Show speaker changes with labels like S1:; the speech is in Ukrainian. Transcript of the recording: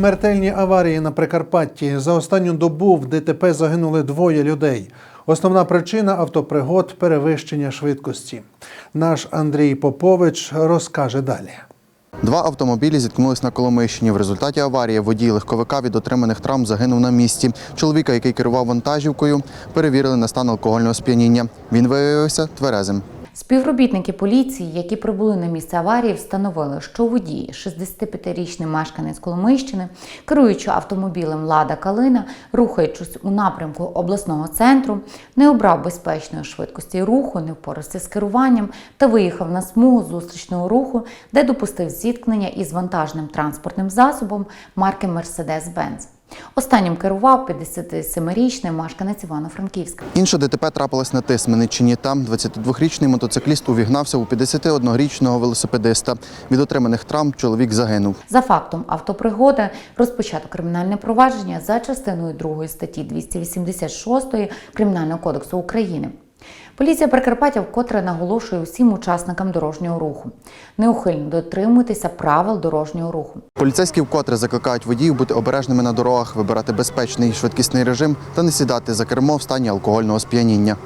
S1: Смертельні аварії на Прикарпатті. За останню добу в ДТП загинули двоє людей. Основна причина автопригод перевищення швидкості. Наш Андрій Попович розкаже далі.
S2: Два автомобілі зіткнулись на Коломийщині. В результаті аварії водій легковика від отриманих травм загинув на місці. Чоловіка, який керував вантажівкою, перевірили на стан алкогольного сп'яніння. Він виявився тверезим.
S3: Співробітники поліції, які прибули на місце аварії, встановили, що водій, 65-річний мешканець Коломийщини, керуючи автомобілем Лада Калина, рухаючись у напрямку обласного центру, не обрав безпечної швидкості руху, не впорався з керуванням та виїхав на смугу зустрічного руху, де допустив зіткнення із вантажним транспортним засобом марки Mercedes-Benz. Останнім керував 57-річний мешканець Івано-Франківська.
S2: Інше ДТП трапилось на Тисменичині. Там 22-річний мотоцикліст увігнався у 51-річного велосипедиста. Від отриманих травм чоловік загинув.
S3: За фактом автопригоди розпочато кримінальне провадження за частиною 2 статті 286 Кримінального кодексу України. Поліція Прикарпаття вкотре наголошує усім учасникам дорожнього руху неухильно дотримуйтеся правил дорожнього руху.
S2: Поліцейські вкотре закликають водіїв бути обережними на дорогах, вибирати безпечний швидкісний режим та не сідати за кермо в стані алкогольного сп'яніння.